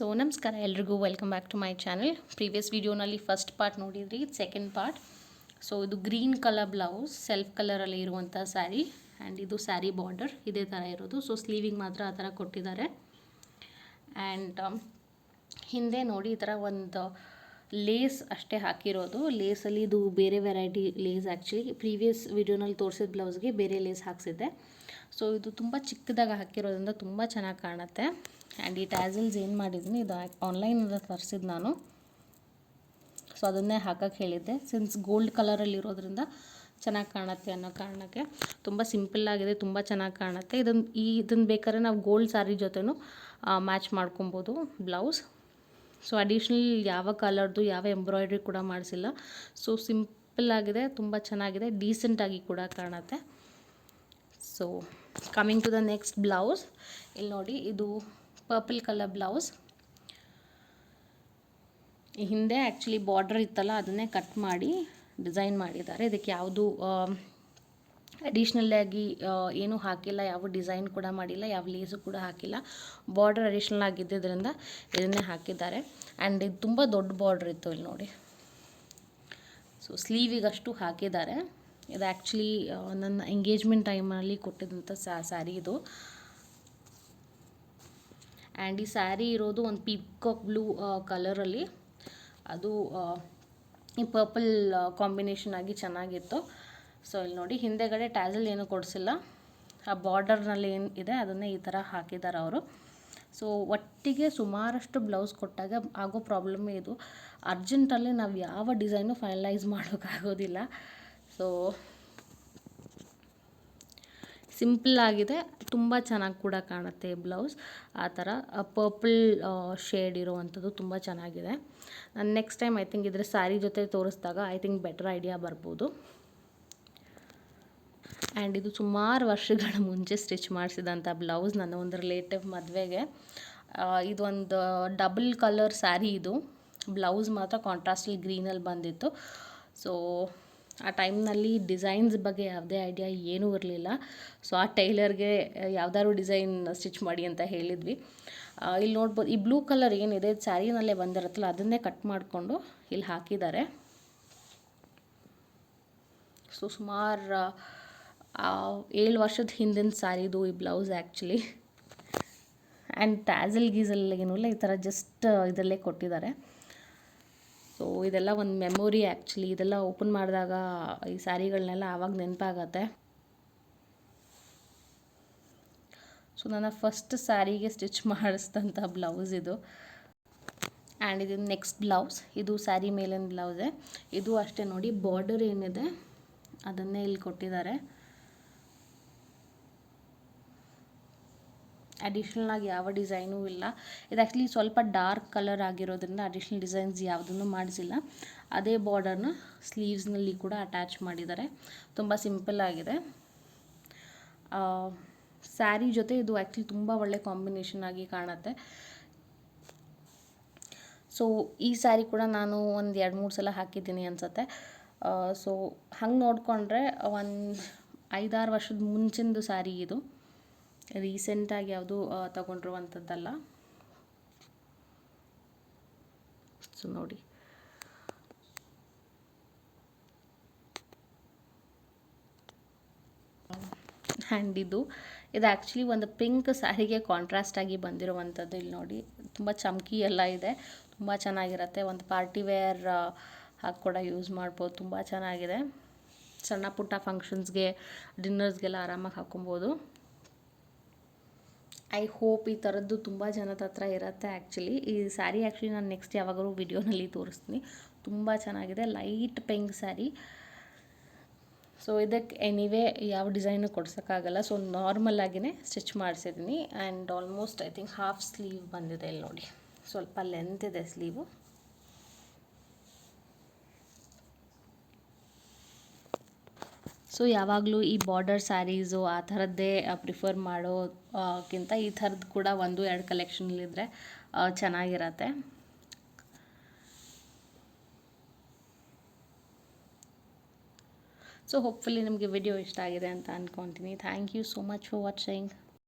So ನಮಸ್ಕಾರ ಎಲ್ರಿಗೂ. Welcome back to my channel previous ವಿಡಿಯೋನಲ್ಲಿ ಫಸ್ಟ್ ಪಾರ್ಟ್ ನೋಡಿದ್ರಿ ಸೆಕೆಂಡ್ ಪಾರ್ಟ್ ಸೊ ಇದು ಗ್ರೀನ್ ಕಲರ್ ಬ್ಲೌಸ್ ಸೆಲ್ಫ್ ಕಲರಲ್ಲಿ ಇರುವಂಥ ಸ್ಯಾರಿ ಆ್ಯಂಡ್ ಇದು ಸ್ಯಾರಿ ಬಾರ್ಡರ್ ಇದೇ ಥರ ಇರೋದು. ಸೊ ಸ್ಲೀವಿಂಗ್ ಮಾತ್ರ ಆ ಥರ ಕೊಟ್ಟಿದ್ದಾರೆ. ಆ್ಯಂಡ್ ಹಿಂದೆ ನೋಡಿ ಈ ಥರ ಒಂದು ಲೇಸ್ ಅಷ್ಟೇ ಹಾಕಿರೋದು. ಲೇಸಲ್ಲಿ ಇದು ಬೇರೆ ವೆರೈಟಿ ಲೇಸ್ ಆ್ಯಕ್ಚುಲಿ ಪ್ರೀವಿಯಸ್ ವಿಡಿಯೋನಲ್ಲಿ ತೋರಿಸಿದ ಬ್ಲೌಸ್ಗೆ ಬೇರೆ ಲೇಸ್ ಹಾಕ್ಸಿದ್ದೆ. ಸೊ ಇದು ತುಂಬ ಚಿಕ್ಕದಾಗ ಹಾಕಿರೋದ್ರಿಂದ ತುಂಬ ಚೆನ್ನಾಗಿ ಕಾಣುತ್ತೆ. ಆ್ಯಂಡ್ ಈ ಟ್ಯಾಸಲ್ಸ್ ಏನು ಮಾಡಿದ್ದೀನಿ ಇದು ಆನ್ಲೈನಿಂದ ತರಿಸಿದ್ದು ನಾನು. ಸೊ ಅದನ್ನೇ ಹಾಕಕ್ಕೆ ಹೇಳಿದ್ದೆ. ಸಿನ್ಸ್ ಗೋಲ್ಡ್ ಕಲರಲ್ಲಿರೋದ್ರಿಂದ ಚೆನ್ನಾಗಿ ಕಾಣುತ್ತೆ ಅನ್ನೋ ಕಾರಣಕ್ಕೆ. ತುಂಬ ಸಿಂಪಲ್ ಆಗಿದೆ, ತುಂಬ ಚೆನ್ನಾಗಿ ಕಾಣುತ್ತೆ. ಇದನ್ನು ಈ ಇದನ್ನು ಬೇಕಾದ್ರೆ ನಾವು ಗೋಲ್ಡ್ ಸ್ಯಾರಿ ಜೊತೆನೂ ಮ್ಯಾಚ್ ಮಾಡ್ಕೊಬೋದು ಬ್ಲೌಸ್ ಸೊ ಅಡಿಷ್ನಲ್ ಯಾವ ಕಲರ್ದು ಯಾವ ಎಂಬ್ರಾಯ್ಡ್ರಿ ಕೂಡ ಮಾಡಿಸಿಲ್ಲ. ಸೊ ಸಿಂಪಲ್ ಆಗಿದೆ, ತುಂಬ ಚೆನ್ನಾಗಿದೆ ಡೀಸೆಂಟಾಗಿ ಕೂಡ ಕಾಣುತ್ತೆ. So coming to the next blouse ಇಲ್ಲಿ ನೋಡಿ, ಇದು ಪರ್ಪಲ್ ಕಲರ್ ಬ್ಲೌಸ್ ಹಿಂದೆ ಆ್ಯಕ್ಚುಲಿ ಬಾರ್ಡರ್ ಇತ್ತಲ್ಲ, ಅದನ್ನೇ ಕಟ್ ಮಾಡಿ ಡಿಸೈನ್ ಮಾಡಿದ್ದಾರೆ. ಇದಕ್ಕೆ ಯಾವುದು ಅಡಿಷ್ನಲ್ ಆಗಿ ಏನೂ ಹಾಕಿಲ್ಲ, ಯಾವ ಡಿಸೈನ್ ಕೂಡ ಮಾಡಿಲ್ಲ, ಯಾವ ಲೇಸು ಕೂಡ ಹಾಕಿಲ್ಲ. ಬಾರ್ಡರ್ ಅಡಿಷ್ನಲ್ ಆಗಿದ್ದರಿಂದ ಇದನ್ನೇ ಹಾಕಿದ್ದಾರೆ. ಆ್ಯಂಡ್ ಇದು ತುಂಬ ದೊಡ್ಡ ಬಾರ್ಡ್ರ್ ಇತ್ತು ಇಲ್ಲಿ ನೋಡಿ. ಸೊ ಸ್ಲೀವಿಗಷ್ಟು ಹಾಕಿದ್ದಾರೆ. ಇದು ಆ್ಯಕ್ಚುಲಿ ನನ್ನ ಎಂಗೇಜ್ಮೆಂಟ್ ಟೈಮಲ್ಲಿ ಕೊಟ್ಟಿದ್ದಂಥ ಸ್ಯಾರಿ ಇದು. ಆ್ಯಂಡ್ ಈ ಸ್ಯಾರಿ ಇರೋದು ಒಂದು ಪೀಕಾಕ್ ಬ್ಲೂ ಕಲರಲ್ಲಿ ಅದು ಈ ಪರ್ಪಲ್ ಕಾಂಬಿನೇಷನ್ ಆಗಿ ಚೆನ್ನಾಗಿತ್ತು. ಸೊ ಇಲ್ಲಿ ನೋಡಿ, ಹಿಂದೆಗಡೆ ಟ್ಯಾಸಲ್ ಏನು ಕೊಡಿಸಿಲ್ಲ. ಆ ಬಾರ್ಡರ್ನಲ್ಲಿ ಏನು ಇದೆ, ಅದನ್ನೇ ಈ ಥರ ಹಾಕಿದ್ದಾರೆ ಅವರು. ಸೊ ಒಟ್ಟಿಗೆ ಸುಮಾರಷ್ಟು ಬ್ಲೌಸ್ ಕೊಟ್ಟಾಗ ಆಗೋ ಪ್ರಾಬ್ಲಮ್ಮೇ ಇದು. ಅರ್ಜೆಂಟಲ್ಲಿ ನಾವು ಯಾವ ಡಿಸೈನು ಫೈನಲೈಸ್ ಮಾಡೋಕ್ಕಾಗೋದಿಲ್ಲ ಸೊ ಸಿಂಪಲ್ ಆಗಿದೆ. ತುಂಬ ಚೆನ್ನಾಗಿ ಕೂಡ ಕಾಣುತ್ತೆ ಬ್ಲೌಸ್ ಆ ಥರ ಪರ್ಪಲ್ ಶೇಡ್ ಇರುವಂಥದ್ದು ತುಂಬ ಚೆನ್ನಾಗಿದೆ. ನಾನು ನೆಕ್ಸ್ಟ್ ಟೈಮ್ ಐ ಥಿಂಕ್ ಇದ್ರೆ ಸ್ಯಾರಿ ಜೊತೆ ತೋರಿಸಿದಾಗ ಐ ಥಿಂಕ್ ಬೆಟರ್ ಐಡಿಯಾ ಬರ್ಬೋದು. ಆ್ಯಂಡ್ ಇದು ಸುಮಾರು ವರ್ಷಗಳ ಮುಂಚೆ ಸ್ಟಿಚ್ ಮಾಡಿಸಿದಂಥ ಬ್ಲೌಸ್ ನನ್ನ ಒಂದು ರಿಲೇಟಿವ್ ಮದುವೆಗೆ. ಇದೊಂದು ಡಬಲ್ ಕಲರ್ ಸ್ಯಾರಿ ಇದು. ಬ್ಲೌಸ್ ಮಾತ್ರ ಕಾಂಟ್ರಾಸ್ಟಲ್ಲಿ ಗ್ರೀನಲ್ಲಿ ಬಂದಿತ್ತು. ಸೊ, ಆ ಟೈಮ್ನಲ್ಲಿ ಡಿಸೈನ್ಸ್ ಬಗ್ಗೆ ಯಾವುದೇ ಐಡಿಯಾ ಏನೂ ಇರಲಿಲ್ಲ. ಸೊ, ಆ ಟೈಲರ್ಗೆ ಯಾವ್ದಾದ್ರು ಡಿಸೈನ್ ಸ್ಟಿಚ್ ಮಾಡಿ ಅಂತ ಹೇಳಿದ್ವಿ. ಇಲ್ಲಿ ನೋಡ್ಬೋದು, ಈ ಬ್ಲೂ ಕಲರ್ ಏನಿದೆ ಸ್ಯಾರಿನಲ್ಲೇ ಬಂದಿರುತ್ತಲ್ಲ, ಅದನ್ನೇ ಕಟ್ ಮಾಡಿಕೊಂಡು ಇಲ್ಲಿ ಹಾಕಿದ್ದಾರೆ. ಸೊ, ಸುಮಾರು ಏಳು ವರ್ಷದ ಹಿಂದಿನ ಸಾರಿದು ಈ ಬ್ಲೌಸ್ ಆ್ಯಕ್ಚುಲಿ ಆ್ಯಂಡ್ ಟ್ಯಾಸಲ್ ಗೀಸಲ್ ಏನೂ ಇಲ್ಲ, ಈ ಥರ ಜಸ್ಟ್ ಇದರಲ್ಲೇ ಕೊಟ್ಟಿದ್ದಾರೆ. ಸೊ ಇದೆಲ್ಲ ಒಂದು ಮೆಮೊರಿ ಆ್ಯಕ್ಚುಲಿ ಇದೆಲ್ಲ ಓಪನ್ ಮಾಡಿದಾಗ ಈ ಸ್ಯಾರಿಗಳನ್ನೆಲ್ಲ ಆವಾಗ ನೆನಪಾಗತ್ತೆ. ಸೊ ನನ್ನ ಫಸ್ಟ್ ಸ್ಯಾರಿಗೆ ಸ್ಟಿಚ್ ಮಾಡಿಸಿದಂಥ ಬ್ಲೌಸ್ ಇದು. ಆ್ಯಂಡ್ ಇದು ನೆಕ್ಸ್ಟ್ ಬ್ಲೌಸ್. ಇದು ಸ್ಯಾರಿ ಮೇಲಿನ ಬ್ಲೌಸೇ. ಇದು ಅಷ್ಟೇ ನೋಡಿ ಬಾರ್ಡರ್ ಏನಿದೆ, ಅದನ್ನೇ ಇಲ್ಲಿ ಕೊಟ್ಟಿದ್ದಾರೆ. ಅಡಿಷ್ನಲ್ ಆಗಿ ಯಾವ ಡಿಸೈನೂ ಇಲ್ಲ. ಇದು ಆ್ಯಕ್ಚುಲಿ ಸ್ವಲ್ಪ ಡಾರ್ಕ್ ಕಲರ್ ಆಗಿರೋದ್ರಿಂದ ಅಡಿಷ್ನಲ್ ಡಿಸೈನ್ಸ್ ಯಾವುದನ್ನು ಮಾಡಿಸಿಲ್ಲ. ಅದೇ ಬಾರ್ಡರ್ನ ಸ್ಲೀವ್ಸ್ನಲ್ಲಿ ಕೂಡ ಅಟ್ಯಾಚ್ ಮಾಡಿದ್ದಾರೆ. ತುಂಬ ಸಿಂಪಲ್ ಆಗಿದೆ. ಸ್ಯಾರಿ ಜೊತೆ ಇದು ಆ್ಯಕ್ಚುಲಿ ತುಂಬ ಒಳ್ಳೆ ಕಾಂಬಿನೇಷನ್ ಆಗಿ ಕಾಣುತ್ತೆ. ಸೊ ಈ ಸ್ಯಾರಿ ಕೂಡ ನಾನು ಒಂದು ಎರಡು ಮೂರು ಸಲ ಹಾಕಿದ್ದೀನಿ ಅನಿಸುತ್ತೆ. ಸೊ ಹಂಗೆ ನೋಡಿಕೊಂಡ್ರೆ ಒಂದು ಐದಾರು ವರ್ಷದ ಮುಂಚಿಂದು ಸ್ಯಾರಿ ಇದು. ರೀಸೆಂಟಾಗಿ ಯಾವುದೂ ತಗೊಂಡಿರುವಂಥದ್ದಲ್ಲ ಸೊ ನೋಡಿ. ಹ್ಯಾಂಡಿದ್ದು ಇದು ಆ್ಯಕ್ಚುಲಿ ಒಂದು ಪಿಂಕ್ ಸ್ಯಾರಿಗೆ ಕಾಂಟ್ರಾಸ್ಟ್ ಆಗಿ ಬಂದಿರುವಂಥದ್ದು ಇಲ್ಲಿ ನೋಡಿ. ತುಂಬ ಚಮಕಿ ಎಲ್ಲ ಇದೆ. ತುಂಬ ಚೆನ್ನಾಗಿರುತ್ತೆ. ಒಂದು ಪಾರ್ಟಿ ವೇರ್ ಹಾಕಿ ಕೂಡ ಯೂಸ್ ಮಾಡ್ಬೋದು. ತುಂಬ ಚೆನ್ನಾಗಿದೆ. ಸಣ್ಣ ಪುಟ್ಟ ಫಂಕ್ಷನ್ಸ್ಗೆ ಡಿನ್ನರ್ಸ್ಗೆಲ್ಲ ಆರಾಮಾಗಿ ಹಾಕೊಬೋದು ಐ ಹೋಪ್ ಈ ಥರದ್ದು ತುಂಬ ಜನದ ಹತ್ರ ಇರುತ್ತೆ ಆ್ಯಕ್ಚುಲಿ ಈ ಸ್ಯಾರಿ ಆ್ಯಕ್ಚುಲಿ ನಾನು ನೆಕ್ಸ್ಟ್ ಯಾವಾಗಲೂ ವಿಡಿಯೋನಲ್ಲಿ ತೋರಿಸ್ತೀನಿ. ತುಂಬ ಚೆನ್ನಾಗಿದೆ ಲೈಟ್ ಪಿಂಕ್ ಸ್ಯಾರಿ ಸೊ ಇದಕ್ಕೆ ಎನಿವೇ ಯಾವ ಡಿಸೈನು ಕೊಡ್ಸೋಕ್ಕಾಗಲ್ಲ. ಸೊ ನಾರ್ಮಲ್ ಆಗಿನೇ stitch ಮಾಡಿಸಿದ್ದೀನಿ and almost I think half sleeve ಬಂದಿದೆ ಇಲ್ಲಿ ನೋಡಿ. ಸ್ವಲ್ಪ ಲೆಂತ್ ಇದೆ ಸ್ಲೀವು ಸೊ ಯಾವಾಗಲೂ ಈ ಬಾರ್ಡರ್ ಸ್ಯಾರೀಸು ಆ ಥರದ್ದೇ ಪ್ರಿಫರ್ ಮಾಡೋಕ್ಕಿಂತ ಈ ಥರದ್ದು ಕೂಡ ಒಂದು, ಎರಡು ಕಲೆಕ್ಷನ್ಲಿದ್ದರೆ ಚೆನ್ನಾಗಿರತ್ತೆ. ಸೊ ಹೋಪ್ಫುಲಿ ನಿಮಗೆ ವಿಡಿಯೋ ಇಷ್ಟ ಆಗಿದೆ ಅಂತ ಅಂದ್ಕೊತೀನಿ thank you so much for watching